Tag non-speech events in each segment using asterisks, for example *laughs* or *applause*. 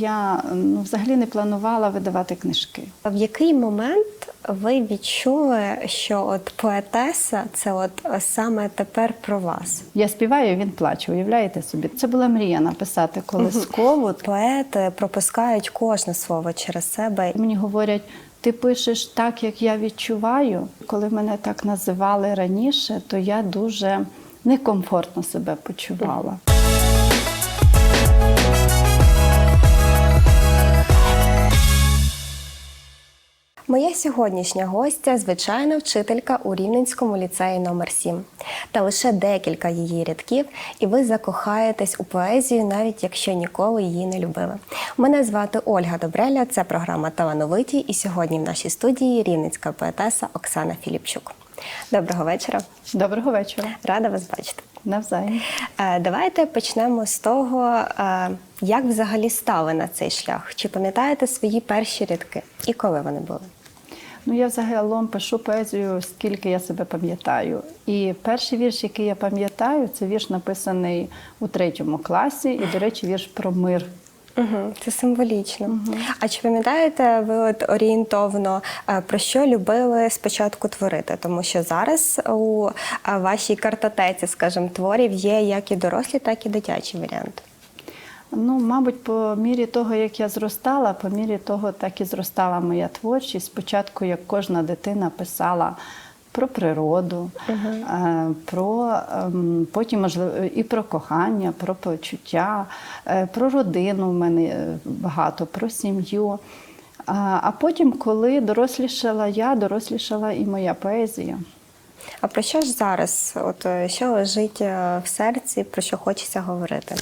Я ну, взагалі не планувала видавати книжки. В який момент ви відчули, що от поетеса це от саме тепер про вас? Я співаю, він плаче. Уявляєте собі? Це була мрія написати колискову. Поети пропускають кожне слово через себе. Мені говорять, ти пишеш так, як я відчуваю. Коли мене так називали раніше, то я дуже некомфортно себе почувала. Моя сьогоднішня гостя звичайна вчителька у Рівненському ліцеї номер 7 Та лише декілька її рядків, і ви закохаєтесь у поезію, навіть якщо ніколи її не любили. Мене звати Ольга Добреля, це програма Талановиті, і сьогодні в нашій студії рівненська поетеса Оксана Філіпчук. Доброго вечора. Доброго вечора. Рада вас бачити. Навзаєм. Е, Давайте почнемо з того, е, як взагалі стали на цей шлях. Чи пам'ятаєте свої перші рядки і коли вони були? Ну, я взагалом пишу поезію, скільки я себе пам'ятаю. І перший вірш, який я пам'ятаю, це вірш написаний у третьому класі. І, до речі, вірш про мир. Угу, це символічно. А чи пам'ятаєте ви от орієнтовно е, про що любили спочатку творити? Тому що зараз у е, вашій картотеці, скажімо, творів є як і дорослі, так і дитячі варіанти. Ну, мабуть, по мірі того, як я зростала, по мірі того, так і зростала моя творчість. Спочатку, як кожна дитина писала про природу, е, про ем, потім можливо і про кохання, про почуття, е, про родину в мене е, багато, про сім'ю. А, потім, коли дорослішала я, дорослішала і моя поезія. А про що ж зараз? От що лежить в серці, про що хочеться говорити?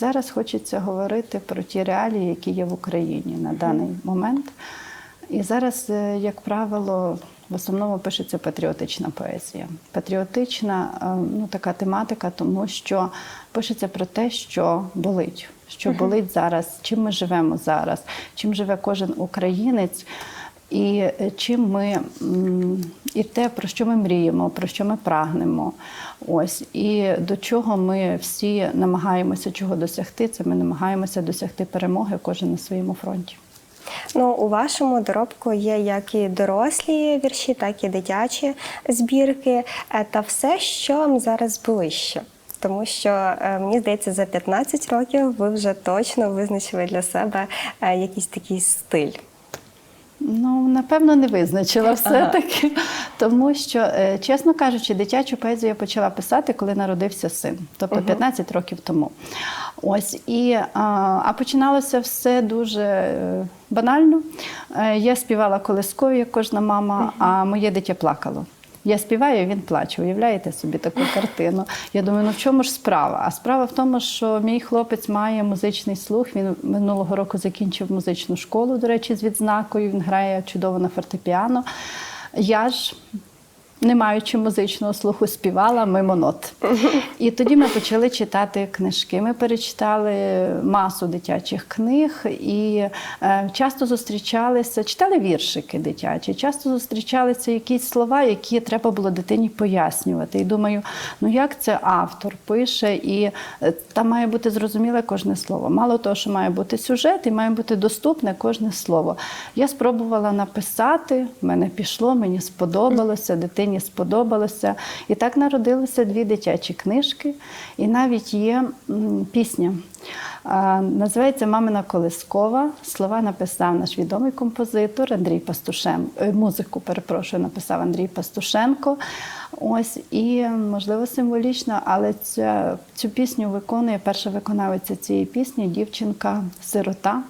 Зараз хочеться говорити про ті реалії, які є в Україні на даний момент. І зараз, е, як правило, в основному пишеться патріотична поезія. Патріотична е, ну, така тематика, тому що пишеться про те, що болить, що болить зараз, чим ми живемо зараз, чим живе кожен українець. І е, чим ми і те, про що ми мріємо, про що ми прагнемо. Ось і до чого ми всі намагаємося чого досягти. Це ми намагаємося досягти перемоги кожен на своєму фронті. Ну, у вашому доробку є як і дорослі вірші, так і дитячі збірки, е, та все, що вам зараз ближче. Тому що е, мені здається, за 15 років ви вже точно визначили для себе якийсь такий стиль. Ну, напевно, не визначила все-таки, тому що, е, чесно кажучи, дитячу поезію я почала писати, коли народився син, тобто 15 років тому. Ось і а, а починалося все дуже е, банально. Е, Я співала колискові, як кожна мама, а моє дитя плакало. Я співаю, він плаче. Уявляєте собі таку картину? Я думаю, ну в чому ж справа? А справа в тому, що мій хлопець має музичний слух. Він минулого року закінчив музичну школу, до речі, з відзнакою. Він грає чудово на фортепіано. Я ж. Не маючи музичного слуху, співала мимо нот. І тоді ми почали читати книжки. Ми перечитали масу дитячих книг і е, часто зустрічалися, читали віршики дитячі, часто зустрічалися якісь слова, які треба було дитині пояснювати. І думаю, ну як це автор пише, і е, там має бути зрозуміле кожне слово. Мало того, що має бути сюжет, і має бути доступне кожне слово. Я спробувала написати, в мене пішло, мені сподобалося, дитині сподобалося. І так народилися дві дитячі книжки, і навіть є пісня. Називається Мамина Колискова. Слова написав наш відомий композитор Андрій Пастушенко. е, Музику, перепрошую, написав Андрій Пастушенко. Ось і можливо символічно, але ця, цю пісню виконує перша виконавиця цієї пісні дівчинка-сирота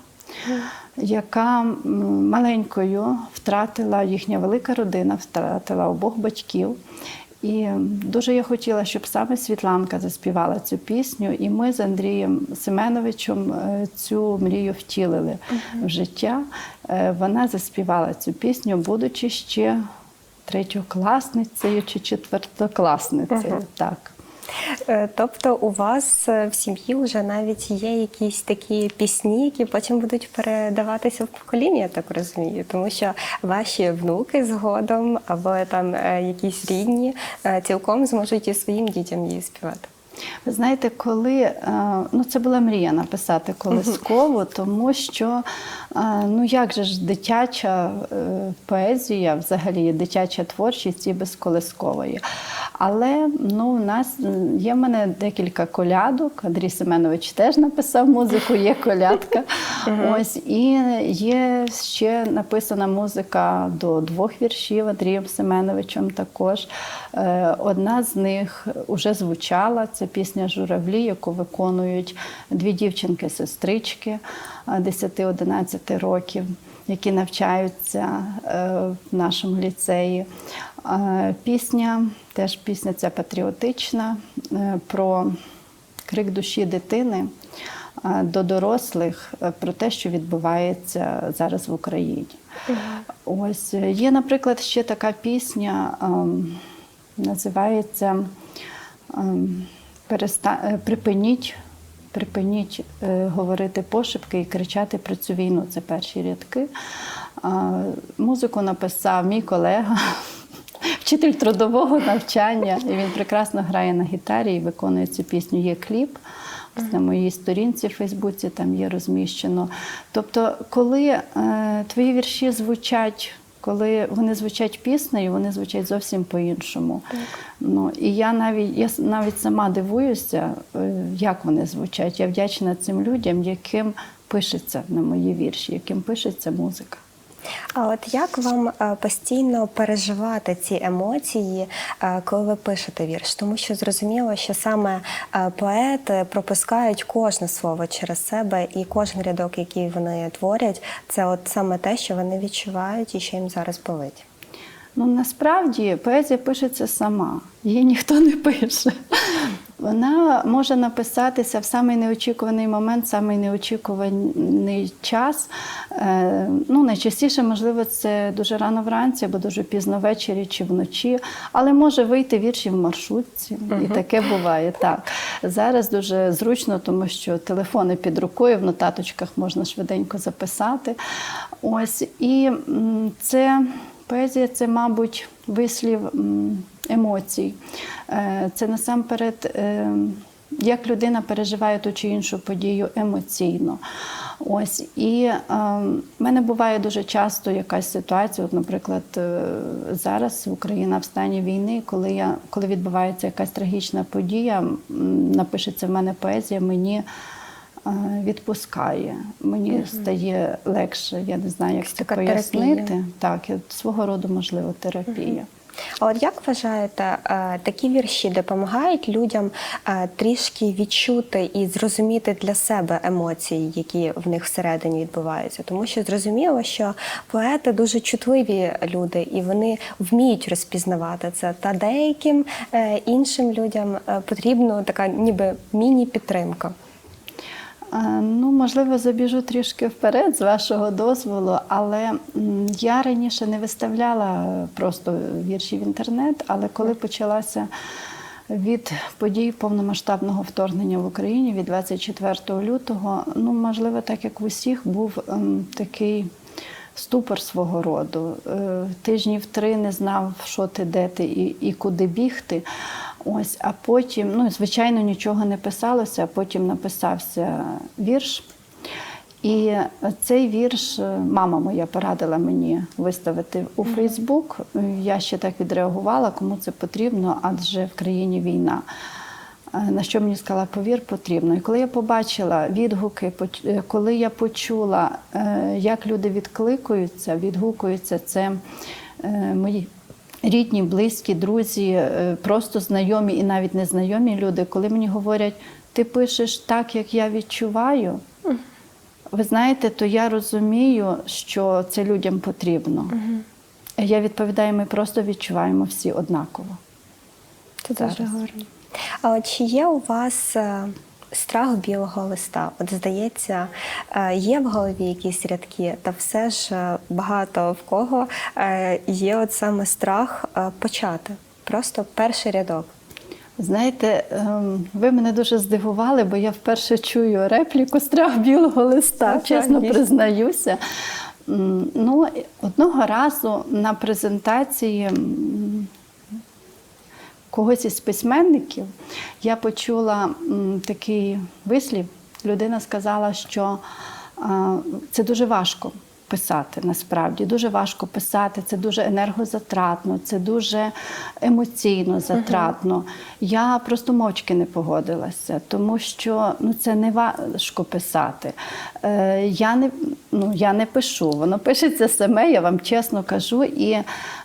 яка маленькою втратила їхня велика родина, втратила обох батьків. І дуже я хотіла, щоб саме Світланка заспівала цю пісню, і ми з Андрієм Семеновичем е, цю мрію втілили в життя. Е, Вона заспівала цю пісню, будучи ще третьокласницею чи четвертокласницею. Так. Е, Тобто у вас е, в сім'ї вже навіть є якісь такі пісні, які потім будуть передаватися в покоління, я так розумію, тому що ваші внуки згодом або там е, якісь рідні цілком зможуть і своїм дітям її співати. Ви знаєте, коли е, ну це була мрія написати колискову, тому що е, ну як же ж дитяча е, поезія, взагалі дитяча творчість і без колискової. Але ну, у нас є в мене декілька колядок. Андрій Семенович теж написав музику, є колядка. *laughs* Ось і є ще написана музика до двох віршів Андрієм Семеновичем також. Одна з них вже звучала. Це пісня Журавлі, яку виконують дві дівчинки-сестрички е, 10-11 років, які навчаються е, в нашому ліцеї. Е, Пісня, теж пісня ця патріотична е, про крик душі дитини е, до дорослих е, про те, що відбувається зараз в Україні. Ось е, є, наприклад, ще така пісня, ем, називається ем, «Переста- е, Припиніть. Припиніть е, говорити пошепки і кричати про цю війну. Це перші рядки. А, музику написав мій колега, *laughs* вчитель трудового навчання. І він прекрасно грає на гітарі і виконує цю пісню. Є кліп. На моїй сторінці в Фейсбуці там є розміщено. Тобто, коли е, твої вірші звучать, коли вони звучать піснею, вони звучать зовсім по-іншому. Ну, і я навіть, я навіть сама дивуюся, е, як вони звучать. Я вдячна цим людям, яким пишеться на мої вірші, яким пишеться музика. А от як вам е, постійно переживати ці емоції, е, коли ви пишете вірш? Тому що зрозуміло, що саме е, поети пропускають кожне слово через себе, і кожен рядок, який вони творять, це от саме те, що вони відчувають і що їм зараз болить. Ну насправді поезія пишеться сама, її ніхто не пише. Вона може написатися в самий неочікуваний момент, самий неочікуваний час. Е, Ну, найчастіше, можливо, це дуже рано вранці або дуже пізно ввечері чи вночі, але може вийти вірші в маршрутці. І таке буває. Так. Зараз дуже зручно, тому що телефони під рукою, в нотаточках можна швиденько записати. Ось і це. Поезія це, мабуть, вислів емоцій. Е, Це насамперед, е, як людина переживає ту чи іншу подію емоційно. Ось і е, в мене буває дуже часто якась ситуація. От, наприклад, зараз Україна в стані війни, коли я коли відбувається якась трагічна подія, напишеться в мене поезія, мені відпускає. Мені стає легше. Я не знаю, як це пояснити. терапія. Так, свого роду можливо терапія. А от як вважаєте, е, такі вірші допомагають людям е, трішки відчути і зрозуміти для себе емоції, які в них всередині відбуваються? Тому що зрозуміло, що поети дуже чутливі люди, і вони вміють розпізнавати це. Та деяким е, іншим людям потрібна така ніби міні-підтримка. Е, Ну, можливо, забіжу трішки вперед з вашого дозволу, але я раніше не виставляла просто вірші в інтернет, але коли почалася від подій повномасштабного вторгнення в Україні від 24 лютого, ну, можливо, так як в усіх, був ем, такий ступор свого роду. Е, Тижнів три не знав, що ти, де ти і, і куди бігти. Ось, а потім, ну, звичайно, нічого не писалося, а потім написався вірш. І цей вірш е, мама моя порадила мені виставити у Фейсбук. Я ще так відреагувала, кому це потрібно, адже в країні війна. Е, На що мені сказала, повір, потрібно. І коли я побачила відгуки, е, коли я почула, як люди відкликуються, відгукуються, це мої рідні, близькі, друзі, е, просто знайомі і навіть незнайомі люди, коли мені говорять, ти пишеш так, як я відчуваю. Ви знаєте, то я розумію, що це людям потрібно. Я відповідаю, ми просто відчуваємо всі однаково. Це дуже гарно. А чи є у вас е, страх білого листа? От здається, е, є в голові якісь рядки, та все ж е, багато в кого е, є от саме страх почати. Просто перший рядок. Знаєте, ем, ви мене дуже здивували, бо я вперше чую репліку страх білого листа, Так, чесно так, признаюся. Ну, одного разу на презентації когось із письменників я почула такий вислів. Людина сказала, що це дуже важко писати насправді. Дуже важко писати, це дуже енергозатратно, це дуже емоційно затратно. Я просто мовчки не погодилася, тому що ну, це не важко писати. Е, я, не, ну, я не пишу, воно пишеться саме, я вам чесно кажу. І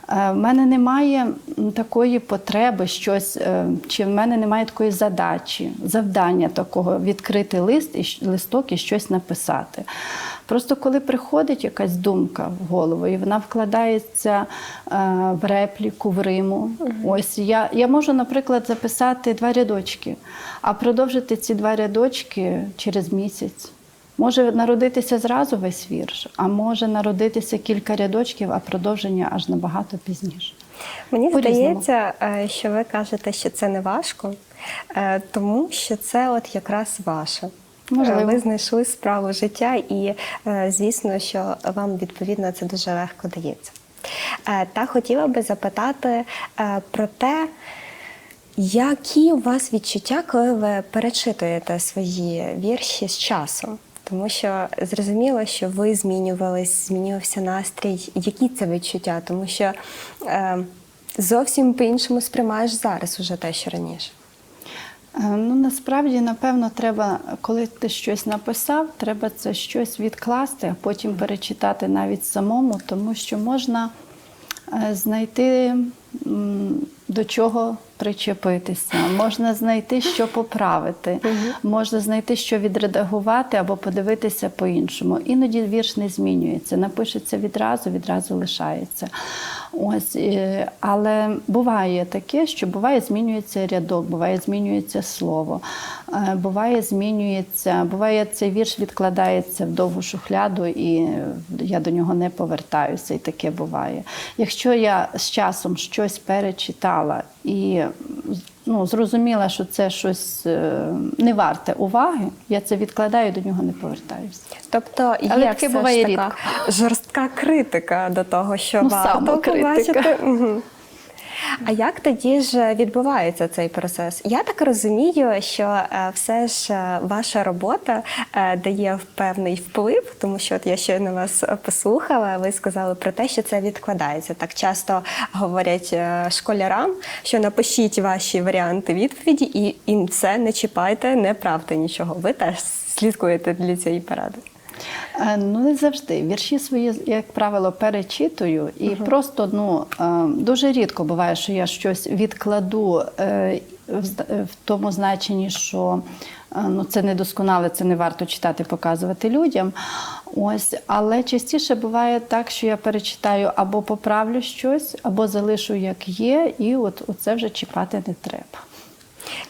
в мене немає такої потреби щось, е, чи в мене немає такої задачі, завдання такого відкрити лист і листок і щось написати. Просто коли приходить якась думка в голову, і вона вкладається е, в репліку, в риму. Ось я, я можу, наприклад, записати два рядочки, а продовжити ці два рядочки через місяць. Може народитися зразу весь вірш, а може народитися кілька рядочків, а продовження аж набагато пізніше. Мені здається, е, що ви кажете, що це не важко, е, тому що це от якраз ваше. Можливо. Е, Ви знайшли справу життя, і звісно, що вам відповідно це дуже легко дається. Та хотіла би запитати про те, які у вас відчуття, коли ви перечитуєте свої вірші з часом? Тому що зрозуміло, що ви змінювались, змінювався настрій. Які це відчуття? Тому що е, зовсім по-іншому сприймаєш зараз уже те, що раніше. Е, Ну, насправді, напевно, треба, коли ти щось написав, треба це щось відкласти, а потім перечитати навіть самому, тому що можна е, знайти до чого причепитися, можна знайти, що поправити, можна знайти, що відредагувати або подивитися по-іншому. Іноді вірш не змінюється, напишеться відразу, відразу лишається. Ось, е, але буває таке, що буває змінюється рядок, буває змінюється слово, е, буває змінюється, буває цей вірш відкладається в довгу шухляду, і я до нього не повертаюся, і таке буває. Якщо я з часом щось перечитала і ну, зрозуміла, що це щось е, не варте уваги, я це відкладаю, до нього не повертаюся. Тобто є Але таке буває така жорстка критика до того, що Ну, варто побачити. Мгм. А як тоді ж відбувається цей процес? Я так розумію, що е, все ж е, ваша робота е, дає певний вплив, тому що от я щойно вас послухала, ви сказали про те, що це відкладається. Так часто говорять школярам, що напишіть ваші варіанти відповіді, і, і це не чіпайте, не правте нічого. Ви теж слідкуєте для цієї поради. Е, Ну, не завжди. Вірші свої, як правило, перечитую, і просто ну, е, дуже рідко буває, що я щось відкладу е, в тому значенні, що ну, це недосконале, це не варто читати, показувати людям. Ось, але частіше буває так, що я перечитаю або поправлю щось, або залишу як є, і от це вже чіпати не треба.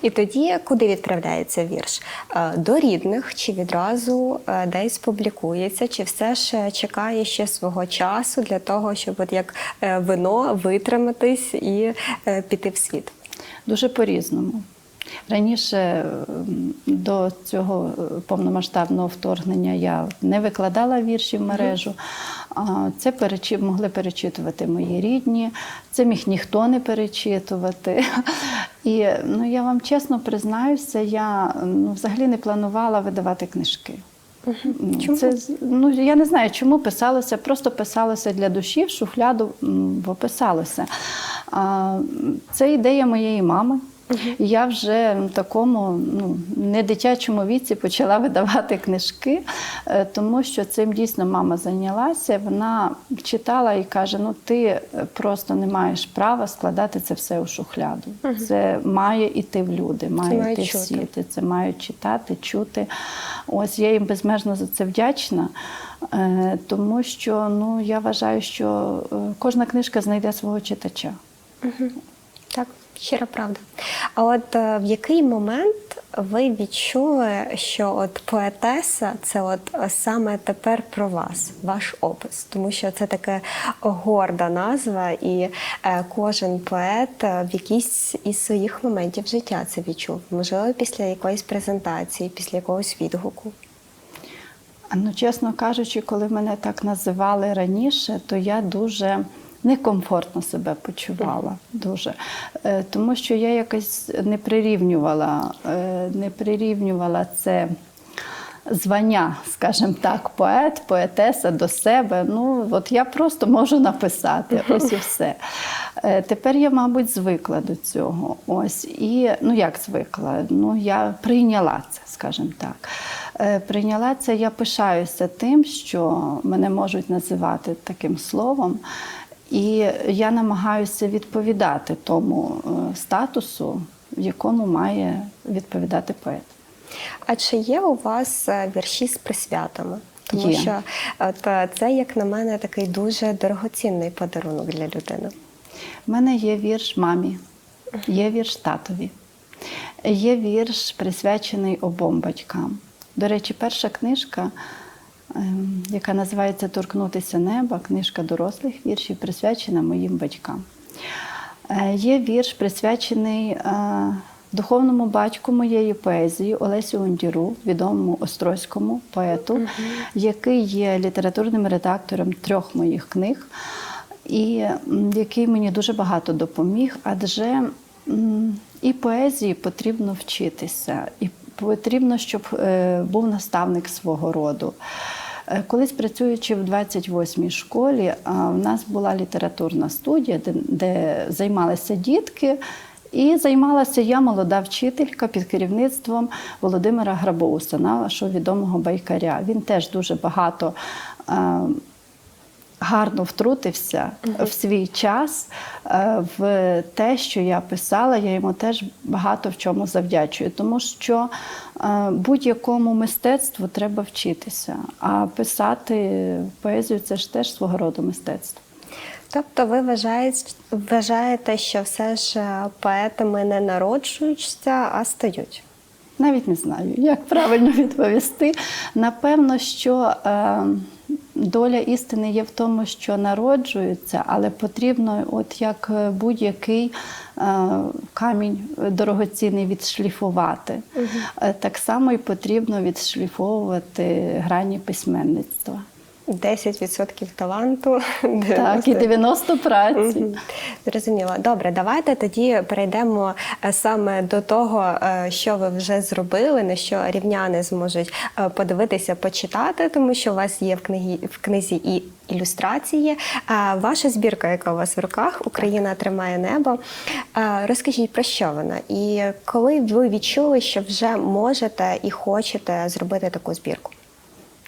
І тоді куди відправляється вірш? Е, До рідних чи відразу е, десь публікується, чи все ж чекає ще свого часу для того, щоб от як е, вино витриматись і піти в світ? Дуже по-різному. Раніше до цього е, повномасштабного вторгнення я не викладала вірші в мережу. Це перечі- могли перечитувати мої рідні, це міг ніхто не перечитувати. І ну, я вам чесно признаюся, я ну, взагалі не планувала видавати книжки. Чому? Це, ну, я не знаю, чому писалося, просто писалося для душі, в шухляду бо писалося. Це ідея моєї мами. Я вже в такому ну, не дитячому віці почала видавати книжки, е, тому що цим дійсно мама зайнялася. Вона читала і каже: ну ти просто не маєш права складати це все у шухляду. Це має йти в люди, має мають йти в чути. світ діти це мають читати, чути. Ось я їм безмежно за це вдячна, е, тому що ну, я вважаю, що е, кожна книжка знайде свого читача. Так, щира правда. А от е, в який момент ви відчули, що от поетеса це от саме тепер про вас, ваш опис? Тому що це така горда назва, і е, кожен поет е, в якійсь із своїх моментів життя це відчув. Можливо, після якоїсь презентації, після якогось відгуку. Ну, чесно кажучи, коли мене так називали раніше, то я дуже некомфортно себе почувала дуже. Е, Тому що я якось не прирівнювала, е, не прирівнювала це звання, скажімо так, поет, поетеса до себе. Ну, от я просто можу написати, *laughs* ось і все. Е, Тепер я, мабуть, звикла до цього. Ось. І ну як звикла? Ну, я прийняла це, скажімо так. Прийняла це, я пишаюся тим, що мене можуть називати таким словом. І я намагаюся відповідати тому е, статусу, в якому має відповідати поет. А чи є у вас е, вірші з присвятами? Тому Є. що от, е, це, як на мене, такий дуже дорогоцінний подарунок для людини. У мене є вірш мамі, є вірш татові, є вірш присвячений обом батькам. До речі, перша книжка, яка називається Торкнутися неба, книжка дорослих віршів, присвячена моїм батькам. Е, Є вірш, присвячений е, духовному батьку моєї поезії Олесю Ундіру, відомому острозькому поету, який є літературним редактором трьох моїх книг, і який мені дуже багато допоміг, адже і поезії потрібно вчитися, і потрібно, щоб е, був наставник свого роду. Е, Колись працюючи в 28-й школі, в нас була літературна студія, де, де займалися дітки. І займалася я, молода вчителька, під керівництвом Володимира Грабоуса, нашого відомого байкаря. Він теж дуже багато е, гарно втрутився в свій час е, в те, що я писала. Я йому теж багато в чому завдячую, тому що е, будь-якому мистецтву треба вчитися, а писати поезію це ж теж свого роду мистецтво. Тобто ви вважаєте, вважаєте, що все ж е, поетами не народжуються, а стають? Навіть не знаю, як правильно відповісти. Напевно, що е, доля істини є в тому, що народжуються, але потрібно, от як е, будь-який е, камінь дорогоцінний відшліфувати. Угу. Так само і потрібно відшліфовувати грані письменництва. 10% таланту. *laughs* Так, і 90 праці. Зрозуміло. Добре, давайте тоді перейдемо е, саме до того, е, що ви вже зробили, на що рівняни зможуть е, подивитися, почитати, тому що у вас є в книгі в книзі і ілюстрації. Ваша збірка, яка у вас в руках, Україна тримає небо. Розкажіть про що вона? І коли ви відчули, що вже можете і хочете зробити таку збірку?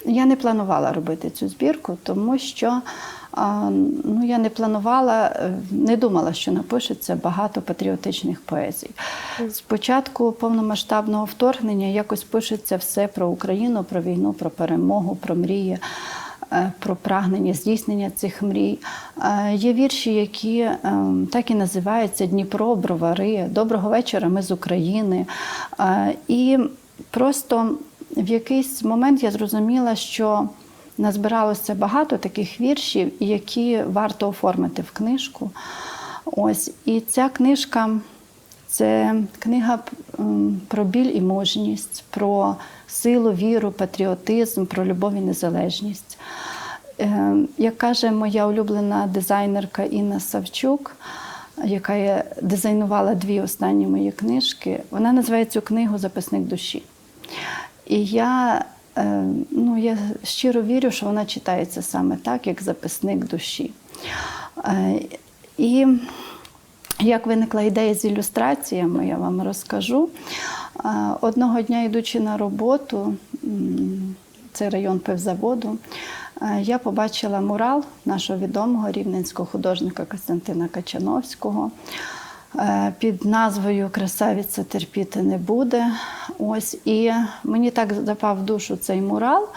Я не планувала робити цю збірку, тому що ну, я не планувала, е, не думала, що напишеться багато патріотичних поезій. Спочатку повномасштабного вторгнення якось пишеться все про Україну, про війну, про перемогу, про мрії. е, Про прагнення здійснення цих мрій. Е, Є вірші, які так і називаються Дніпро, Бровари, Доброго вечора, ми з України. І просто в якийсь момент я зрозуміла, що назбиралося багато таких віршів, які варто оформити в книжку. Ось. І ця книжка це книга про біль і мужність, про силу, віру, патріотизм, про любов і незалежність. Е, Як каже моя улюблена дизайнерка Інна Савчук, яка дизайнувала дві останні мої книжки, вона називає цю книгу Записник душі. І я, е, ну, я щиро вірю, що вона читається саме так, як записник душі. Е, І як виникла ідея з ілюстраціями, я вам розкажу. Е, Одного дня, йдучи на роботу, це район пивзаводу, е, я побачила мурал нашого відомого рівненського художника Костянтина Качановського під назвою Красавиця терпіти не буде. Ось і мені так запав в душу цей мурал,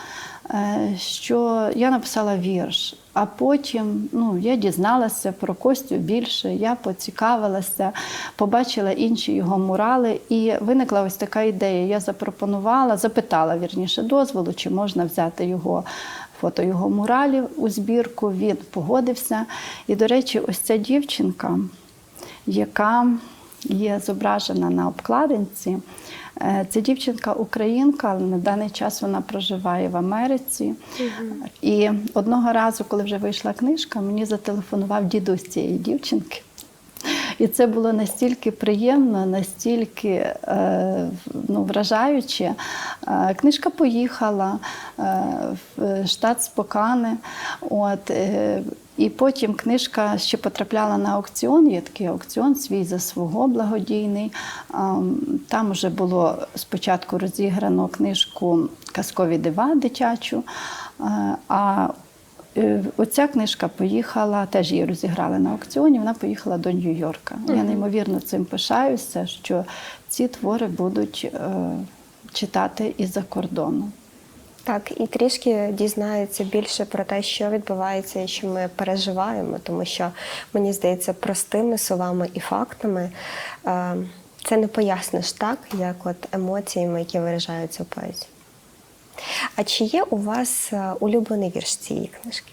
е, що я написала вірш. А потім ну, я дізналася про Костю більше, я поцікавилася, побачила інші його мурали, і виникла ось така ідея. Я запропонувала, запитала вірніше дозволу, чи можна взяти його фото його муралів у збірку. Він погодився. І, до речі, ось ця дівчинка, яка є зображена на обкладинці. Е, Це дівчинка українка, але на даний час вона проживає в Америці. І одного разу, коли вже вийшла книжка, мені зателефонував дідусь цієї дівчинки. І це було настільки приємно, настільки е, ну, вражаюче. Е, книжка поїхала в штат Спокане. От, і потім книжка ще потрапляла на аукціон. Є такий аукціон свій за свого благодійний. Там вже було спочатку розіграно книжку Казкові дива дитячу. А, Е, Оця книжка поїхала, теж її розіграли на аукціоні. Вона поїхала до Нью-Йорка. Я неймовірно цим пишаюся, що ці твори будуть е, читати із-за кордону. Так, і трішки дізнаються більше про те, що відбувається і що ми переживаємо, тому що мені здається, простими словами і фактами е, це не поясниш так, як от емоціями, які виражаються в поезії. А чи є у вас е, улюблений вірш цієї книжки?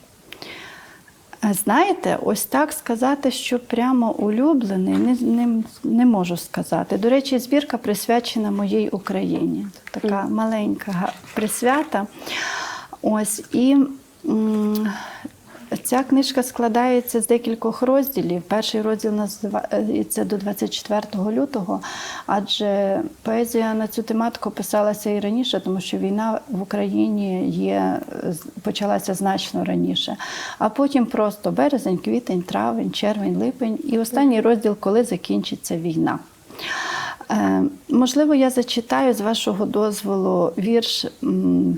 Знаєте, ось так сказати, що прямо улюблений, не, не, не можу сказати. До речі, збірка присвячена моїй Україні. Така маленька присвята. Ось і ця книжка складається з декількох розділів. Перший розділ називається до 24 лютого, адже поезія на цю тематику писалася і раніше, тому що війна в Україні є, почалася значно раніше. А потім просто березень, квітень, травень, червень, липень і останній розділ, коли закінчиться війна. Е, Можливо, я зачитаю з вашого дозволу вірш,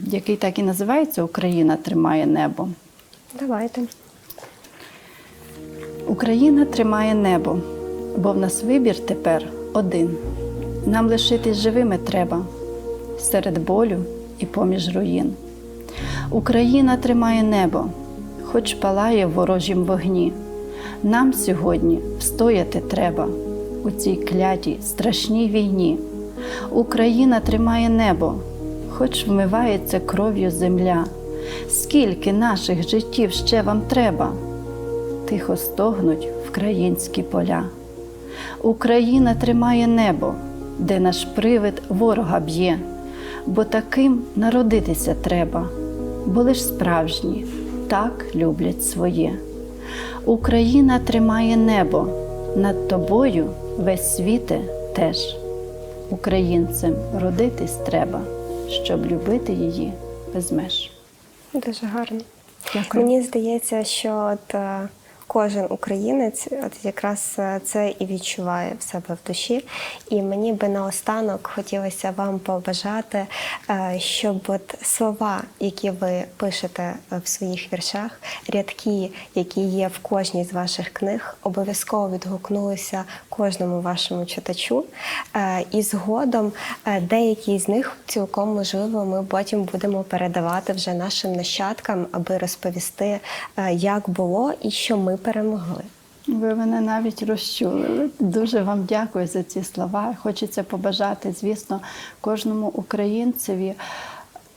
який так і називається Україна тримає небо. Давайте. Україна тримає небо, бо в нас вибір тепер один. Нам лишитись живими треба серед болю і поміж руїн. Україна тримає небо, хоч палає в ворожім вогні. Нам сьогодні встояти треба у цій клятій страшній війні. Україна тримає небо, хоч вмивається кров'ю земля. Скільки наших життів ще вам треба? тихо стогнуть вкраїнські поля. Україна тримає небо, де наш привид ворога б'є, бо таким народитися треба, бо лиш справжні так люблять своє. Україна тримає небо, над тобою весь світе теж. Українцем родитись треба, щоб любити її без меж. Дуже гарно. Дякую. Мені здається, що от е, кожен українець от якраз е, це і відчуває в себе в душі. І мені би наостанок хотілося вам побажати, е, щоб от слова, які ви пишете е, в своїх віршах, рядки, які є в кожній з ваших книг, обов'язково відгукнулися кожному вашому читачу. І згодом деякі з них цілком можливо ми потім будемо передавати вже нашим нащадкам, аби розповісти, як було і що ми перемогли. Ви мене навіть розчулили. Дуже вам дякую за ці слова. Хочеться побажати, звісно, кожному українцеві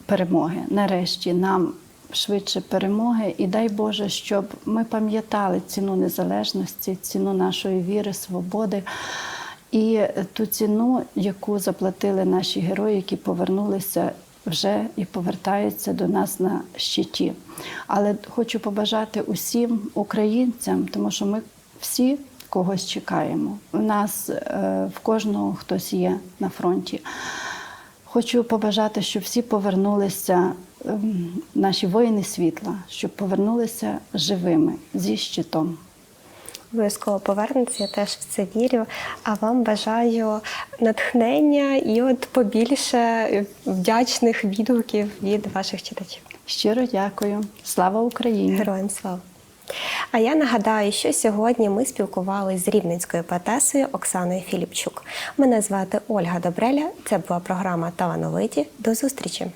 перемоги. Нарешті нам швидше перемоги. І дай Боже, щоб ми пам'ятали ціну незалежності, ціну нашої віри, свободи. І ту ціну, яку заплатили наші герої, які повернулися вже і повертаються до нас на щиті. Але хочу побажати усім українцям, тому що ми всі когось чекаємо. У нас е, в кожного хтось є на фронті. Хочу побажати, щоб всі повернулися, ем, наші воїни світла, щоб повернулися живими зі щитом. Обов'язково повернеться, я теж в це вірю. А вам бажаю натхнення і от побільше вдячних відгуків від ваших читачів. Щиро дякую. Слава Україні! Героям слава! А я нагадаю, що сьогодні ми спілкувалися з рівненською поетесою Оксаною Філіпчук. Мене звати Ольга Добреля. Це була програма Талановиті. До зустрічі!